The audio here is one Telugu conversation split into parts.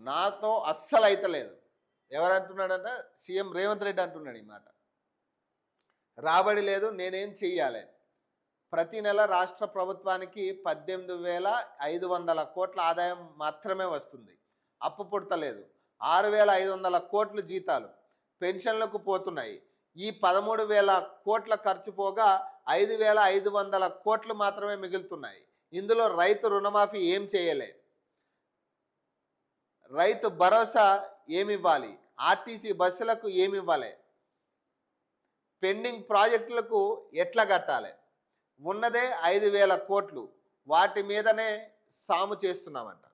నాతో అస్సలు అయితలేదు ఎవరంటున్నాడంటే? సీఎం రేవంత్ రెడ్డి అంటున్నాడు ఈ మాట. రాబడి లేదు నేనేం చెయ్యాలి. ప్రతి నెల రాష్ట్ర ప్రభుత్వానికి పద్దెనిమిది వేల ఐదు వందల కోట్ల ఆదాయం మాత్రమే వస్తుంది. అప్పు పుడతలేదు ఆరు వేల ఐదు వందల కోట్లు జీతాలు పెన్షన్లకు పోతున్నాయి. ఈ పదమూడు వేల కోట్ల ఖర్చు పోగా ఐదు వేల ఐదు వందల కోట్లు మాత్రమే మిగులుతున్నాయి. ఇందులో రైతు రుణమాఫీ ఏం చేయలే. రైతు భరోసా ఏమివ్వాలి? ఆర్టీసీ బస్సులకు ఏమివ్వాలి? పెండింగ్ ప్రాజెక్టులకు ఎట్లా కట్టాలి? ఉన్నదే ఐదు వేల కోట్లు. వాటి మీదనే సాము చేస్తున్నామంట.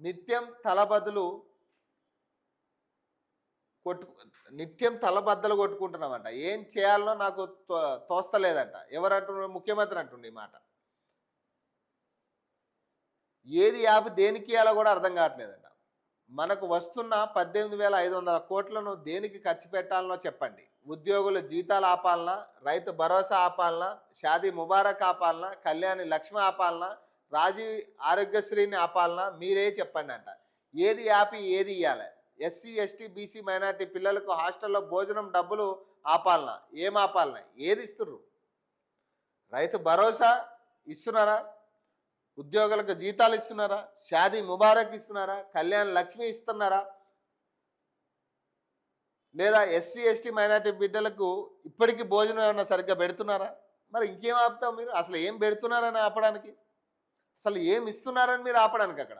నిత్యం తలబదులు కొట్టు నిత్యం తలబద్దలు కొట్టుకుంటున్నామంట. ఏం చేయాలనో నాకు తో తోస్తలేదంట. ఎవరంటున్నారు ముఖ్యమంత్రి అంటుండే ఈ మాట. ఏది యాప్ దేనికి ఇవ్వాలో కూడా అర్థం కావట్లేదంట. మనకు వస్తున్న పద్దెనిమిది వేల ఐదు వందల కోట్లను దేనికి ఖర్చు పెట్టాలనో చెప్పండి. ఉద్యోగుల జీతాలు ఆపాలనా? రైతు భరోసా ఆపాలనా? షాదీ ముబారక్ ఆపాలనా? కళ్యాణి లక్ష్మి ఆపాలనా? రాజీవ్ ఆరోగ్యశ్రీని ఆపాలనా? మీరే చెప్పండి అంట. ఏది యాపి ఏది ఇవ్వాలి ఎస్సీ ఎస్టీ బీసీ మైనార్టీ పిల్లలకు హాస్టల్లో భోజనం డబ్బులు ఆపాలనా? ఏం ఆపాలనా? ఏది ఇస్తుర్రు? రైతు భరోసా ఇస్తున్నారా? ఉద్యోగులకు జీతాలు ఇస్తున్నారా? షాదీ ముబారక్ ఇస్తున్నారా? కళ్యాణ్ లక్ష్మి ఇస్తున్నారా? లేదా ఎస్సీ ఎస్టీ మైనార్టీ బిడ్డలకు ఇప్పటికీ భోజనం ఏమన్నా సరిగ్గా పెడుతున్నారా? మరి ఇంకేం ఆపుతాం మీరు? అసలు ఏం పెడుతున్నారని ఆపడానికి? అసలు ఏం ఇస్తున్నారని మీరు ఆపడానికి అక్కడ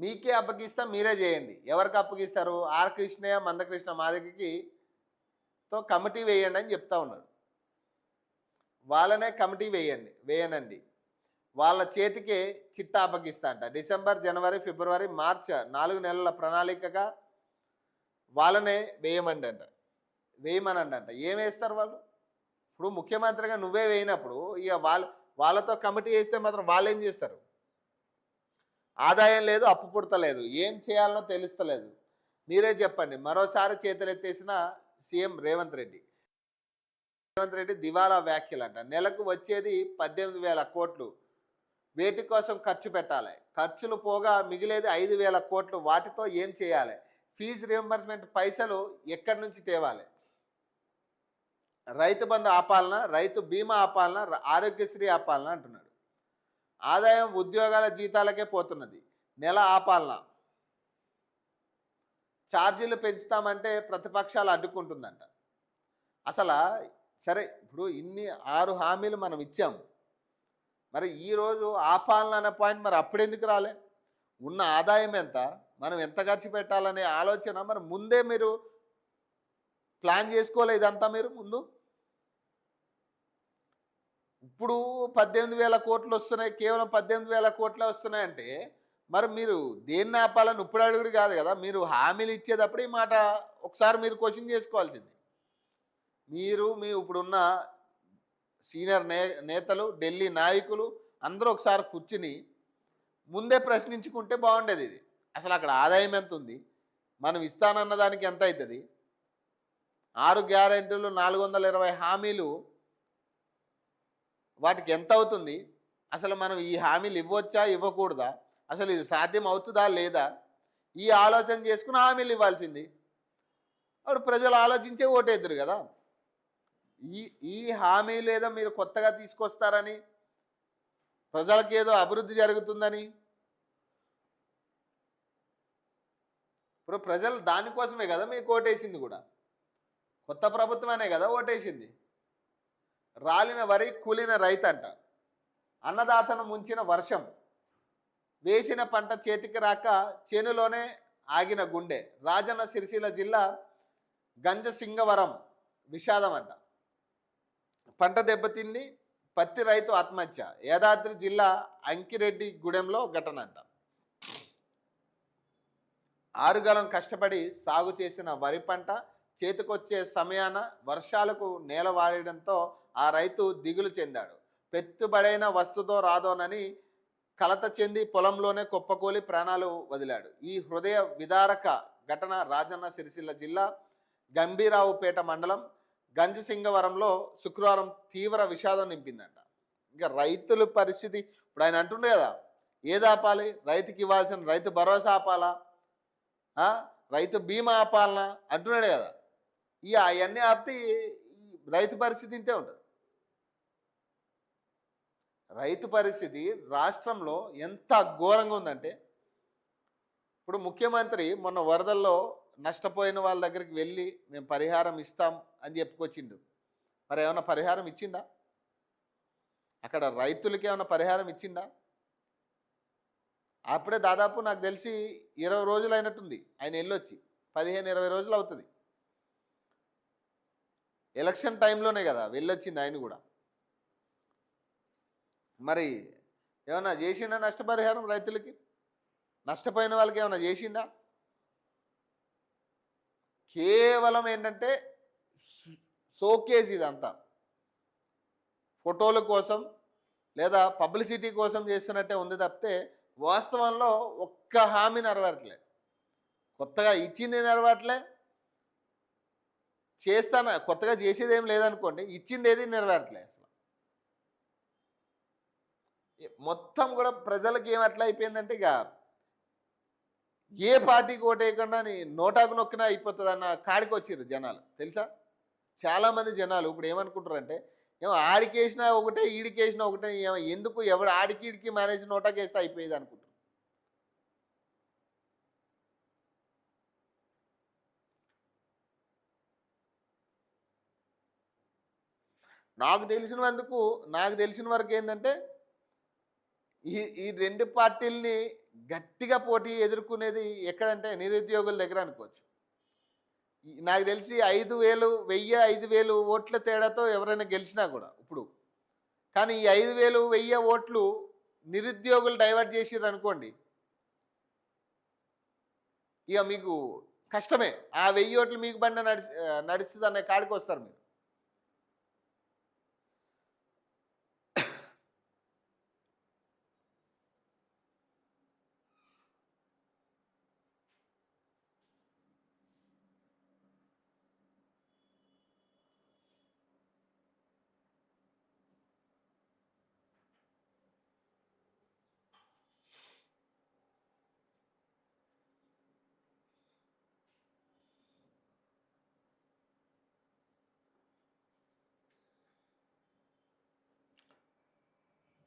మీకే అప్పగిస్తా మీరే చేయండి. ఎవరికి అప్పగిస్తారు? ఆర్ కృష్ణయ్య మందకృష్ణ మాదికి తో కమిటీ వేయండి అని చెప్తా ఉన్నాడు. వాళ్ళనే కమిటీ వేయండి వేయనండి. వాళ్ళ చేతికే చిట్టా అప్పగిస్తా అంట. డిసెంబర్ జనవరి ఫిబ్రవరి మార్చ్ నాలుగు నెలల ప్రణాళికగా వాళ్ళనే వేయమండి అంట. వేయమనండి అంట. ఏం వేస్తారు వాళ్ళు? ఇప్పుడు ముఖ్యమంత్రిగా నువ్వే వేయినప్పుడు ఇక వాళ్ళ వాళ్ళతో కమిటీ వేస్తే మాత్రం వాళ్ళు ఏం చేస్తారు? ఆదాయం లేదు అప్పు పుడతలేదు. ఏం చేయాలనో తెలుస్తలేదు. మీరే చెప్పండి. మరోసారి చేతులెత్తేసిన సీఎం రేవంత్ రెడ్డి. రేవంత్ రెడ్డి దివాలా వ్యాఖ్యలు అంట నెలకు వచ్చేది పద్దెనిమిది వేల కోట్లు. వేటి కోసం ఖర్చు పెట్టాలి. ఖర్చులు పోగా మిగిలేది ఐదు వేల కోట్లు. వాటితో ఏం చేయాలి? ఫీజు రియంబర్స్మెంట్ పైసలు ఎక్కడి నుంచి తేవాలి? రైతు బంధు ఆపాలన? రైతు బీమా ఆపాలన? ఆరోగ్యశ్రీ ఆపాలన? అంటున్నాడు. ఆదాయం ఉద్యోగాల జీతాలకే పోతున్నది. నెల ఆపాలన? ఛార్జీలు పెంచుతామంటే ప్రతిపక్షాలు అడ్డుకుంటుందంట. అసలు సరే ఇప్పుడు ఇన్ని ఆరు హామీలు మనం ఇచ్చాం. మరి ఈరోజు ఆపాలన అనే పాయింట్ మరి అప్పుడెందుకు రాలే? ఉన్న ఆదాయం ఎంత? మనం ఎంత ఖర్చు పెట్టాలనే ఆలోచన మరి ముందే మీరు ప్లాన్ చేసుకోలే ఇదంతా మీరు ముందు? ఇప్పుడు పద్దెనిమిది వేల కోట్లు వస్తున్నాయి కేవలం పద్దెనిమిది వేల కోట్లే వస్తున్నాయంటే మరి మీరు దేన్ని ఆపాలని ఇప్పుడు అడుగుడు కాదు కదా మీరు హామీలు ఇచ్చేటప్పుడు ఈ మాట ఒకసారి మీరు క్వశ్చన్ చేసుకోవాల్సింది. మీరు మీ ఇప్పుడున్న సీనియర్ నే నేతలు ఢిల్లీ నాయకులు అందరూ ఒకసారి కూర్చుని ముందే ప్రశ్నించుకుంటే బాగుండేది ఇది. అసలు అక్కడ ఆదాయం ఎంత ఉంది మనం ఇస్తానన్న దానికి ఎంత అవుతుంది ఆరు గ్యారెంటీలు నాలుగు వందల ఇరవై హామీలు వాటికి ఎంత అవుతుంది? అసలు మనం ఈ హామీలు ఇవ్వచ్చా? ఇవ్వకూడదా? అసలు ఇది సాధ్యం అవుతుందా? లేదా? ఈ ఆలోచన చేసుకుని హామీలు ఇవ్వాల్సింది. అప్పుడు ప్రజలు ఆలోచించే ఓటేద్దరు కదా. ఈ ఈ హామీ లేదా మీరు కొత్తగా తీసుకొస్తారని ప్రజలకు ఏదో అభివృద్ధి జరుగుతుందని. ఇప్పుడు ప్రజలు దానికోసమే కదా మీకు ఓటేసింది కూడా. కొత్త ప్రభుత్వమనే కదా ఓటేసింది. రాలిన వరి కూలిన రైతంట. అన్నదాతను ముంచిన వర్షం. వేసిన పంట చేతికి రాక చేనులోనే ఆగిన గుండె. రాజన్న సిరిసిల్ల జిల్లా గంజసింగవరం విషాదం అంట పంట దెబ్బతింది పత్తి రైతు ఆత్మహత్య. యాదాద్రి జిల్లా అంకిరెడ్డి గూడెంలో ఘటన అంట ఆరుగాలం కష్టపడి సాగు చేసిన వరి పంట చేతికొచ్చే సమయాన వర్షాలకు నేల వాడడంతో ఆ రైతు దిగులు చెందాడు. పెట్టుబడైన వస్తుతో రాదోనని కలత చెంది పొలంలోనే కుప్పకూలి ప్రాణాలు వదిలాడు. ఈ హృదయ విదారక ఘటన రాజన్న సిరిసిల్ల జిల్లా గంభీరావుపేట మండలం గంజసింగవరంలో శుక్రవారం తీవ్ర విషాదం నింపిందంట. ఇంకా రైతుల పరిస్థితి ఇప్పుడు ఆయన అంటుండే కదా ఏది ఆపాలి రైతుకి ఇవ్వాల్సిన రైతు భరోసా ఆపాలా? రైతు బీమా ఆపాలనా? అంటున్నాడే కదా. ఇక అవన్నీ ఆపితే రైతు పరిస్థితి ఇంతే ఉంటుంది. రైతు పరిస్థితి రాష్ట్రంలో ఎంత ఘోరంగా ఉందంటే ఇప్పుడు ముఖ్యమంత్రి మొన్న వరదల్లో నష్టపోయిన వాళ్ళ దగ్గరికి వెళ్ళి మేము పరిహారం ఇస్తాం అని చెప్పుకొచ్చిండు. మరి ఏమైనా పరిహారం ఇచ్చిండా? అక్కడ రైతులకి ఏమైనా పరిహారం ఇచ్చిండా? అప్పుడే దాదాపు నాకు తెలిసి ఇరవై రోజులు అయినట్టుంది. ఆయన వెళ్ళొచ్చి పదిహేను ఇరవై రోజులు అవుతుంది. ఎలక్షన్ టైంలోనే కదా వెళ్ళొచ్చింది ఆయన కూడా. మరి ఏమన్నా చేసిండా నష్టపరిహారం రైతులకి? నష్టపోయిన వాళ్ళకి ఏమైనా చేసిండా? కేవలం ఏంటంటే సోకేజ్ ఇదంతా. ఫోటోల కోసం లేదా పబ్లిసిటీ కోసం చేస్తున్నట్టే ఉంది తప్పితే వాస్తవంలో ఒక్క హామీ నెరవేరట్లే. కొత్తగా ఇచ్చింది నెరవేరట్లే చేస్తాను కొత్తగా చేసేది ఏం లేదనుకోండి ఇచ్చింది ఏది నెరవేరట్లేదు అసలు మొత్తం కూడా ప్రజలకి ఏం అట్లా అయిపోయిందంటే ఇక ఏ పార్టీకి ఓటేయకుండా నోటాకు నొక్కినా అయిపోతుంది అన్న కాడికి వచ్చారు జనాలు. తెలుసా? చాలామంది జనాలు ఇప్పుడు ఏమనుకుంటారంటే ఏమో ఆడికేసినా ఒకటే ఈడికేసినా ఒకటే ఏమో ఎందుకు ఎవడు ఆడికి ఈడికి మేనేజ్ నోటాకేస్తే అయిపోయేది అనుకుంటారు నాకు తెలిసినందుకు నాకు తెలిసిన వరకు ఏంటంటే ఈ ఈ రెండు పార్టీల్ని గట్టిగా పోటీ ఎదుర్కొనేది ఎక్కడంటే నిరుద్యోగుల దగ్గర అనుకోవచ్చు. నాకు తెలిసి ఐదు వేలు వెయ్యి ఐదు వేలు ఓట్ల తేడాతో ఎవరైనా గెలిచినా కూడా ఇప్పుడు. కానీ ఈ ఐదు వేలు వెయ్యి ఓట్లు నిరుద్యోగులు డైవర్ట్ చేసిర్రు అనుకోండి. ఇక మీకు కష్టమే. ఆ వెయ్యి ఓట్లు మీకు బండి నడిచి నడుస్తుంది అనే కాడికి వస్తారు మీరు.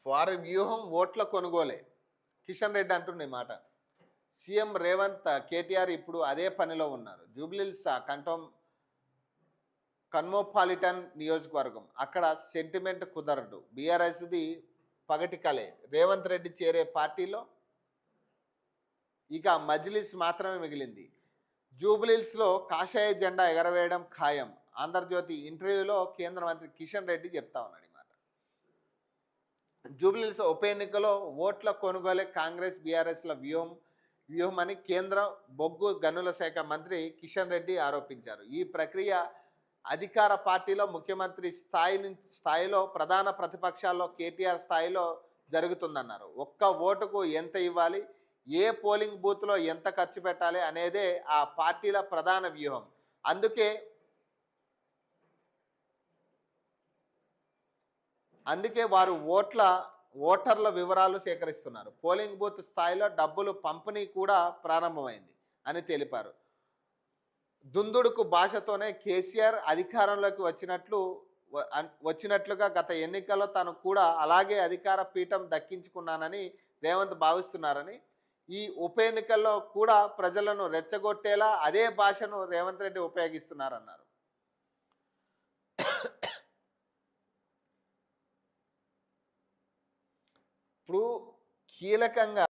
వారి వ్యూహం ఓట్ల కొనుగోలే. కిషన్ రెడ్డి అంటుండే మాట. సీఎం రేవంత్ కేటీఆర్ ఇప్పుడు అదే పనిలో ఉన్నారు. జూబ్లీల్స్ కంటోమ్ కన్మోపాలిటన్ నియోజకవర్గం. అక్కడ సెంటిమెంట్ కుదరదు. బీఆర్ఎస్ది పగటి కలే. రేవంత్ రెడ్డి చేరే పార్టీలో ఇక మజ్లిస్ మాత్రమే మిగిలింది. జూబ్లీల్స్లో కాషాయ జెండా ఎగరవేయడం ఖాయం. ఆంధ్రజ్యోతి ఇంటర్వ్యూలో కేంద్ర మంత్రి కిషన్ రెడ్డి చెప్తా ఉన్నాడు. ఈ ఉప ఎన్నికలో ఓట్ల కొనుగోలే కాంగ్రెస్ బీఆర్ఎస్ల వ్యూహం వ్యూహం అని కేంద్ర బొగ్గు గనుల శాఖ మంత్రి కిషన్ రెడ్డి ఆరోపించారు. ఈ ప్రక్రియ అధికార పార్టీలో ముఖ్యమంత్రి స్థాయి నుంచి స్థాయిలో ప్రధాన ప్రతిపక్షాల్లో కేటీఆర్ స్థాయిలో జరుగుతుందన్నారు. ఒక్క ఓటుకు ఎంత ఇవ్వాలి? ఏ పోలింగ్ బూత్లో ఎంత ఖర్చు పెట్టాలి అనేదే ఆ పార్టీల ప్రధాన వ్యూహం. అందుకే అందుకే వారు ఓట్ల ఓటర్ల వివరాలు సేకరిస్తున్నారు. పోలింగ్ బూత్ స్థాయిలో డబ్బులు పంపిణీ కూడా ప్రారంభమైంది అని తెలిపారు. దుందుడుకు భాషతోనే కేసీఆర్ అధికారంలోకి వచ్చినట్లు వచ్చినట్లుగా గత ఎన్నికల్లో తాను కూడా అలాగే అధికార పీఠం దక్కించుకున్నానని రేవంత్ భావిస్తున్నారని ఈ ఉప ఎన్నికల్లో కూడా ప్రజలను రెచ్చగొట్టేలా అదే భాషను రేవంత్ రెడ్డి ఉపయోగిస్తున్నారన్నారు. ఇప్పుడు కీలకంగా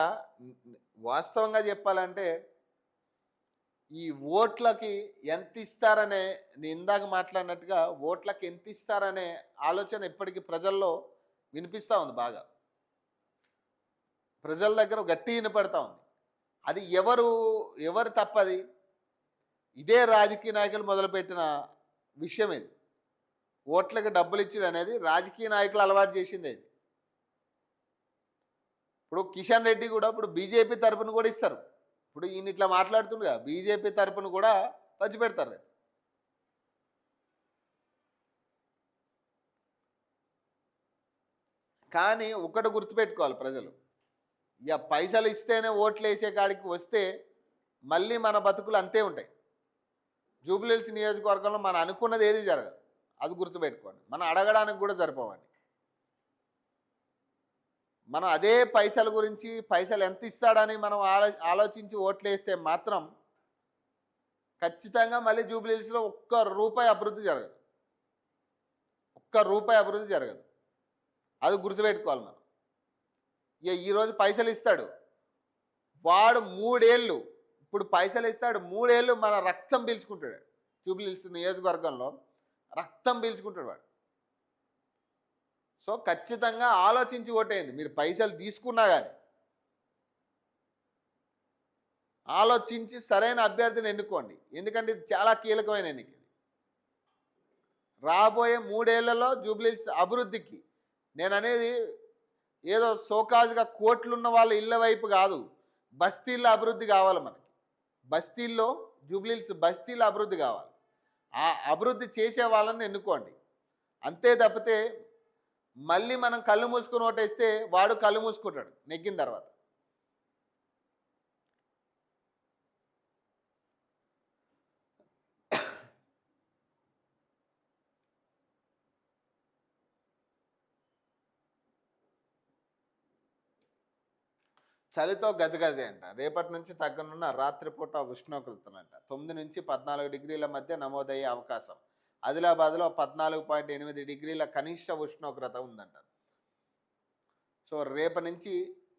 వాస్తవంగా చెప్పాలంటే ఈ ఓట్లకి ఎంత ఇస్తారనే నేను ఇందాక మాట్లాడినట్టుగా ఓట్లకి ఎంత ఇస్తారనే ఆలోచన ఇప్పటికీ ప్రజల్లో వినిపిస్తూ ఉంది బాగా. ప్రజల దగ్గర గట్టి వినపడతా ఉంది. అది ఎవరు ఎవరు తప్పది? ఇదే రాజకీయ నాయకులు మొదలుపెట్టిన విషయం ఇది. ఓట్లకి డబ్బులు ఇచ్చడం అనేది రాజకీయ నాయకులు అలవాటు చేసింది ఇది. ఇప్పుడు కిషన్ రెడ్డి కూడా ఇప్పుడు బీజేపీ తరఫున కూడా ఇస్తారు. ఇప్పుడు ఈయన ఇట్లా మాట్లాడుతుండగా బీజేపీ తరఫున కూడా పంచిపెడతారు రేపు. కానీ ఒక్కటి గుర్తుపెట్టుకోవాలి ప్రజలు ఇక పైసలు ఇస్తేనే ఓట్లు వేసే కాడికి వస్తే మళ్ళీ మన బతుకులు అంతే ఉంటాయి. జూబ్లీహిల్స్ నియోజకవర్గంలో మనం అనుకున్నది ఏది జరగదు అది గుర్తుపెట్టుకోండి. మనం అడగడానికి కూడా సరిపోవండి. మనం అదే పైసల గురించి పైసలు ఎంత ఇస్తాడని మనం ఆలో ఆలోచించి ఓట్లు వేస్తే మాత్రం ఖచ్చితంగా మళ్ళీ జూబ్లీహిల్స్లో ఒక్క రూపాయి అభివృద్ధి జరగదు. ఒక్క రూపాయి అభివృద్ధి జరగదు. అది గుర్తుపెట్టుకోవాలి మనం. ఇక ఈరోజు పైసలు ఇస్తాడు. వాడు మూడేళ్ళు ఇప్పుడు పైసలు ఇస్తాడు మూడేళ్ళు మన రక్తం పీల్చుకుంటాడు. జూబ్లీహిల్స్ నియోజకవర్గంలో రక్తం పీల్చుకుంటాడు వాడు. సో ఖచ్చితంగా ఆలోచించి ఓటేయండి. మీరు పైసలు తీసుకున్నా కానీ ఆలోచించి సరైన అభ్యర్థిని ఎన్నుకోండి. ఎందుకంటే ఇది చాలా కీలకమైన ఎన్నిక రాబోయే మూడేళ్ళలో జూబ్లీహిల్స్ అభివృద్ధికి నేను అనేది ఏదో సోకాజుగా కోట్లున్న వాళ్ళ ఇళ్ళ వైపు కాదు. బస్తీల్లో అభివృద్ధి కావాలి మనకి. బస్తీల్లో జూబ్లీల్స్ బస్తీల అభివృద్ధి కావాలి. ఆ అభివృద్ధి చేసే వాళ్ళని ఎన్నుకోండి. అంతే తప్పితే మళ్ళీ మనం కళ్ళు మూసుకుని ఓటేస్తే వాడు కళ్ళు మూసుకుంటాడు నెగ్గిన తర్వాత. చలితో గజగజే అంట. రేపటి నుంచి తగ్గనున్న రాత్రిపూట ఉష్ణోగ్రతనంట. తొమ్మిది నుంచి పద్నాలుగు డిగ్రీల మధ్య నమోదయ్యే అవకాశం. ఆదిలాబాద్లో పద్నాలుగు పాయింట్ ఎనిమిది డిగ్రీల కనిష్ట ఉష్ణోగ్రత ఉందంట సో రేపటి నుంచి